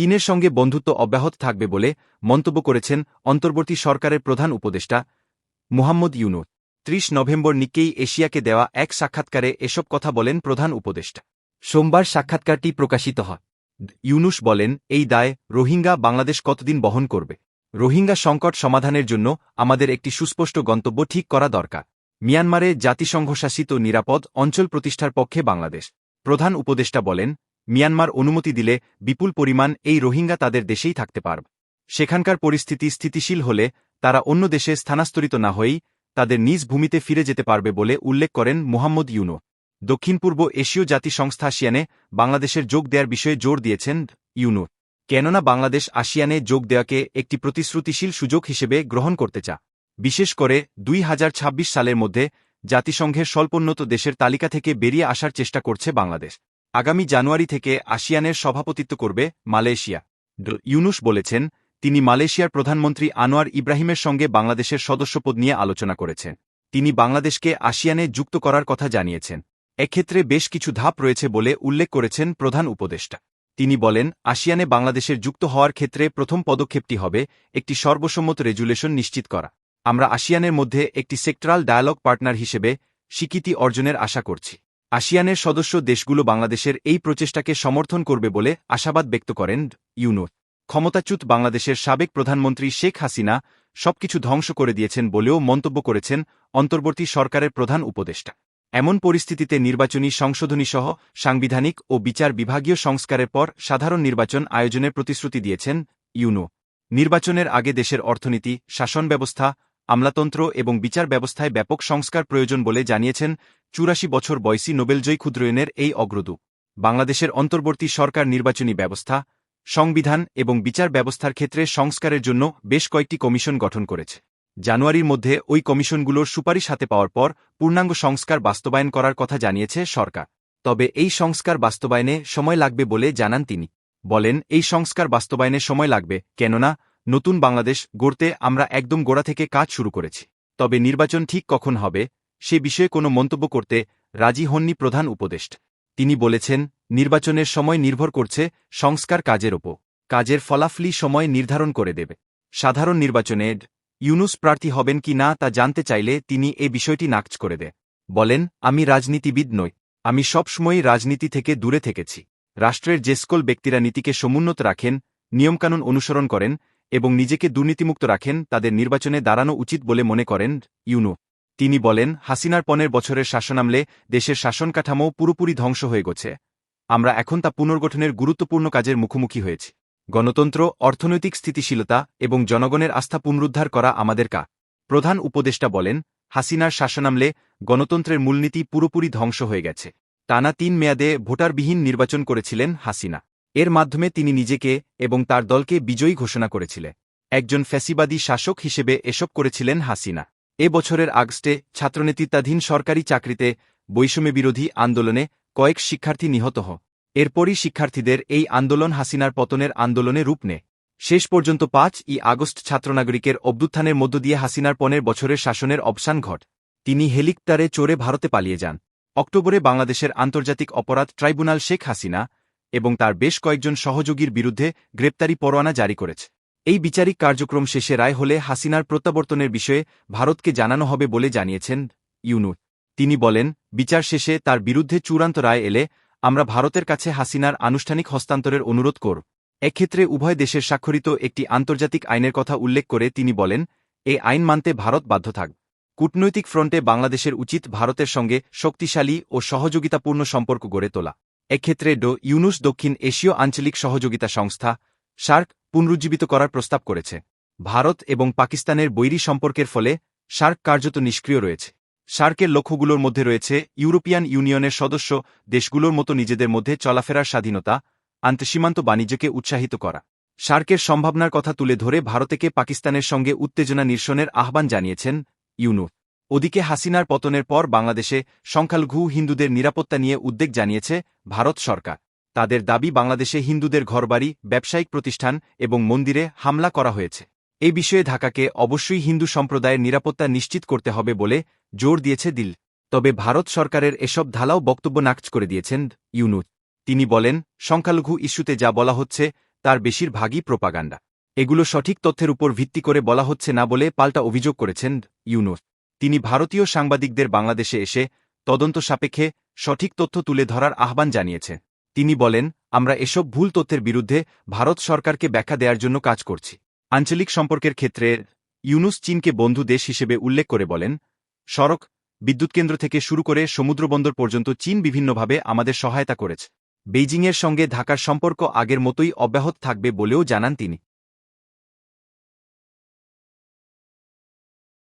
চীনের সঙ্গে বন্ধুত্ব অব্যাহত থাকবে বলে মন্তব্য করেছেন অন্তর্বর্তী সরকারের প্রধান উপদেষ্টা মুহাম্মদ ইউনুস। ত্রিশ নভেম্বর নিকেই এশিয়াকে দেওয়া এক সাক্ষাৎকারে এসব কথা বলেন প্রধান উপদেষ্টা। সোমবার সাক্ষাৎকারটি প্রকাশিত হয়। ইউনুস বলেন, এই দায় রোহিঙ্গা বাংলাদেশ কতদিন বহন করবে? রোহিঙ্গা সংকট সমাধানের জন্য আমাদের একটি সুস্পষ্ট গন্তব্য ঠিক করা দরকার। মিয়ানমারে জাতিসংঘ শাসিত নিরাপদ অঞ্চল প্রতিষ্ঠার পক্ষে বাংলাদেশ। প্রধান উপদেষ্টা বলেন মিয়ানমার অনুমতি দিলে বিপুল পরিমাণ এই রোহিঙ্গা তাদের দেশেই থাকতে পারবে। সেখানকার পরিস্থিতি স্থিতিশীল হলে তারা অন্য দেশে স্থানান্তরিত না হয়েই তাদের নিজ ভূমিতে ফিরে যেতে পারবে বলে উল্লেখ করেন মোহাম্মদ ইউনো। দক্ষিণ পূর্ব এশীয় জাতি সংস্থা আসিয়ানে বাংলাদেশের যোগ দেওয়ার বিষয়ে জোর দিয়েছেন ইউনো। কেননা বাংলাদেশ আসিয়ানে যোগ দেওয়াকে একটি প্রতিশ্রুতিশীল সুযোগ হিসেবে গ্রহণ করতে চা। বিশেষ করে দুই হাজার ছাব্বিশ সালের মধ্যে জাতিসংঘের স্বল্পোন্নত দেশের তালিকা থেকে বেরিয়ে আসার চেষ্টা করছে বাংলাদেশ। আগামী জানুয়ারি থেকে আসিয়ানের সভাপতিত্ব করবে মালয়েশিয়া। ইউনুস বলেছেন, তিনি মালয়েশিয়ার প্রধানমন্ত্রী আনোয়ার ইব্রাহিমের সঙ্গে বাংলাদেশের সদস্যপদ নিয়ে আলোচনা করেছেন। তিনি বাংলাদেশকে আসিয়ানে যুক্ত করার কথা জানিয়েছেন। এক্ষেত্রে বেশ কিছু ধাপ রয়েছে বলে উল্লেখ করেছেন প্রধান উপদেষ্টা। তিনি বলেন, আসিয়ানে বাংলাদেশের যুক্ত হওয়ার ক্ষেত্রে প্রথম পদক্ষেপটি হবে একটি সর্বসম্মত রেজুলেশন নিশ্চিত করা। আমরা আসিয়ানের মধ্যে একটি সেক্টরাল ডায়ালগ পার্টনার হিসেবে স্বীকৃতি অর্জনের আশা করছি। আসিয়ানের সদস্য দেশগুলো বাংলাদেশের এই প্রচেষ্টাকে সমর্থন করবে বলে আশাবাদ ব্যক্ত করেন ইউনো ক্ষমতাচ্যুত বাংলাদেশের সাবেক প্রধানমন্ত্রী শেখ হাসিনা সবকিছু ধ্বংস করে দিয়েছেন বলেও মন্তব্য করেছেন অন্তর্বর্তী সরকারের প্রধান উপদেষ্টা। এমন পরিস্থিতিতে নির্বাচনী সংশোধনীসহ সাংবিধানিক ও বিচার বিভাগীয় সংস্কারের পর সাধারণ নির্বাচন আয়োজনের প্রতিশ্রুতি দিয়েছেন ইউনো নির্বাচনের আগে দেশের অর্থনীতি, শাসন ব্যবস্থা আমলাতন্ত্র এবং বিচার ব্যবস্থায় ব্যাপক সংস্কার প্রয়োজন বলে জানিয়েছেন চুরাশি বছর বয়সী নোবেলজয়ী ক্ষুদ্রয়নের এই অগ্রদূত। বাংলাদেশের অন্তর্বর্তী সরকার নির্বাচনী ব্যবস্থা, সংবিধান এবং বিচার ব্যবস্থার ক্ষেত্রে সংস্কারের জন্য বেশ কয়েকটি কমিশন গঠন করেছে। জানুয়ারির মধ্যে ওই কমিশনগুলোর সুপারিশ হাতে পাওয়ার পর পূর্ণাঙ্গ সংস্কার বাস্তবায়ন করার কথা জানিয়েছে সরকার। তবে এই সংস্কার বাস্তবায়নে সময় লাগবে বলে জানান তিনি। বলেন, এই সংস্কার বাস্তবায়নে সময় লাগবে, কেননা নতুন বাংলাদেশ গড়তে আমরা একদম গোড়া থেকে কাজ শুরু করেছি। তবে নির্বাচন ঠিক কখন হবে, সে বিষয়ে কোনো মন্তব্য করতে রাজি হননি প্রধান উপদেষ্টা। তিনি বলেছেন, নির্বাচনের সময় নির্ভর করছে সংস্কার কাজের ওপর। কাজের ফলাফলি সময় নির্ধারণ করে দেবে। সাধারণ নির্বাচনে ইউনুস প্রার্থী হবেন কি না তা জানতে চাইলে তিনি এ বিষয়টি নাকচ করে দেয় বলেন, আমি রাজনীতিবিদ নই। আমি সবসময়ই রাজনীতি থেকে দূরে থেকেছি। রাষ্ট্রের যে ব্যক্তিরা নীতিকে সমুন্নত রাখেন, নিয়মকানুন অনুসরণ করেন এবং নিজেকে দুর্নীতিমুক্ত রাখেন, তাদের নির্বাচনে দাঁড়ানো উচিত বলে মনে করেন ইউনো। তিনি বলেন, হাসিনার পনেরো বছরের শাসনামলে দেশের শাসন কাঠামো পুরোপুরি ধ্বংস হয়ে গেছে। আমরা এখন তা পুনর্গঠনের গুরুত্বপূর্ণ কাজের মুখোমুখি হয়েছি। গণতন্ত্র, অর্থনৈতিক স্থিতিশীলতা এবং জনগণের আস্থা পুনরুদ্ধার করা আমাদের কা। প্রধান উপদেষ্টা বলেন, হাসিনার শাসনামলে গণতন্ত্রের মূলনীতি পুরোপুরি ধ্বংস হয়ে গেছে। টানা তিন মেয়াদে ভোটারবিহীন নির্বাচন করেছিলেন হাসিনা। এর মাধ্যমে তিনি নিজেকে এবং তার দলকে বিজয়ী ঘোষণা করেছিলেন একজন ফ্যাসিবাদী শাসক হিসেবে এসব করেছিলেন হাসিনা। এ বছরের আগস্টে ছাত্রনেতৃত্বাধীন সরকারি চাকরিতে বৈষম্য বিরোধী আন্দোলনে কয়েক শিক্ষার্থী নিহত হ। এরপরই শিক্ষার্থীদের এই আন্দোলন হাসিনার পতনের আন্দোলনে রূপ নেয় শেষ পর্যন্ত পাঁচ ই আগস্ট ছাত্রনাগরিকের অভ্যুত্থানের মধ্য দিয়ে হাসিনার পনেরো বছরের শাসনের অবসান ঘট। তিনি হেলিকপ্টারে চড়ে ভারতে পালিয়ে যান। অক্টোবরে বাংলাদেশের আন্তর্জাতিক অপরাধ ট্রাইব্যুনাল শেখ হাসিনা এবং তার বেশ কয়েকজন সহযোগীর বিরুদ্ধে গ্রেপ্তারি পরোয়ানা জারি করেছে। এই বিচারিক কার্যক্রম শেষে রায় হলে হাসিনার প্রত্যাবর্তনের বিষয়ে ভারতকে জানানো হবে বলে জানিয়েছেন ইউনু তিনি বলেন, বিচার শেষে তার বিরুদ্ধে চূড়ান্ত রায় এলে আমরা ভারতের কাছে হাসিনার আনুষ্ঠানিক হস্তান্তরের অনুরোধ করব। এক্ষেত্রে উভয় দেশের স্বাক্ষরিত একটি আন্তর্জাতিক আইনের কথা উল্লেখ করে তিনি বলেন এই আইন মানতে ভারত বাধ্য থাকবে। কূটনৈতিক ফ্রন্টে বাংলাদেশের উচিত ভারতের সঙ্গে শক্তিশালী ও সহযোগিতাপূর্ণ সম্পর্ক গড়ে তোলা। এক্ষেত্রে ডো ইউনুস দক্ষিণ এশীয় আঞ্চলিক সহযোগিতা সংস্থা সার্ক পুনরুজ্জীবিত করার প্রস্তাব করেছে। ভারত এবং পাকিস্তানের বৈরী সম্পর্কের ফলে সার্ক কার্যত নিষ্ক্রিয় রয়েছে। সার্কের লক্ষ্যগুলোর মধ্যে রয়েছে ইউরোপিয়ান ইউনিয়নের সদস্য দেশগুলোর মতো নিজেদের মধ্যে চলাফেরার স্বাধীনতা, আন্তঃসীমান্ত বাণিজ্যকে উৎসাহিত করা। সার্কের সম্ভাবনার কথা তুলে ধরে ভারতকে পাকিস্তানের সঙ্গে উত্তেজনা নিরসনের আহ্বান জানিয়েছেন ইউনু ওদিকে হাসিনার পতনের পর বাংলাদেশে সংখ্যালঘু হিন্দুদের নিরাপত্তা নিয়ে উদ্বেগ জানিয়েছে ভারত সরকার। তাদের দাবি বাংলাদেশে হিন্দুদের ঘরবাড়ি, ব্যবসায়িক প্রতিষ্ঠান এবং মন্দিরে হামলা করা হয়েছে। এই বিষয়ে ঢাকাকে অবশ্যই হিন্দু সম্প্রদায়ের নিরাপত্তা নিশ্চিত করতে হবে বলে জোর দিয়েছে দিল তবে ভারত সরকারের এসব ধালাও বক্তব্য নাকচ করে দিয়েছেন ইউনুত তিনি বলেন, সংখ্যালঘু ইস্যুতে যা বলা হচ্ছে, তার বেশিরভাগই প্রোপাগান্ডা। এগুলো সঠিক তথ্যের উপর ভিত্তি করে বলা হচ্ছে না বলে পাল্টা অভিযোগ করেছেন ইউনুস। তিনি ভারতীয় সাংবাদিকদের বাংলাদেশে এসে তদন্ত সাপেক্ষে সঠিক তথ্য তুলে ধরার আহ্বান জানিয়েছে। তিনি বলেন, আমরা এসব ভুল তথ্যের বিরুদ্ধে ভারত সরকারকে ব্যাখ্যা দেওয়ার জন্য কাজ করছি। আঞ্চলিক সম্পর্কের ক্ষেত্রে ইউনুস চীনকে বন্ধু দেশ হিসেবে উল্লেখ করে বলেন, সড়ক, বিদ্যুৎ কেন্দ্র থেকে শুরু করে সমুদ্রবন্দর পর্যন্ত চীন বিভিন্নভাবে আমাদের সহায়তা করেছে। বেইজিংয়ের সঙ্গে ঢাকার সম্পর্ক আগের মতোই অব্যাহত থাকবে বলেও জানান তিনি।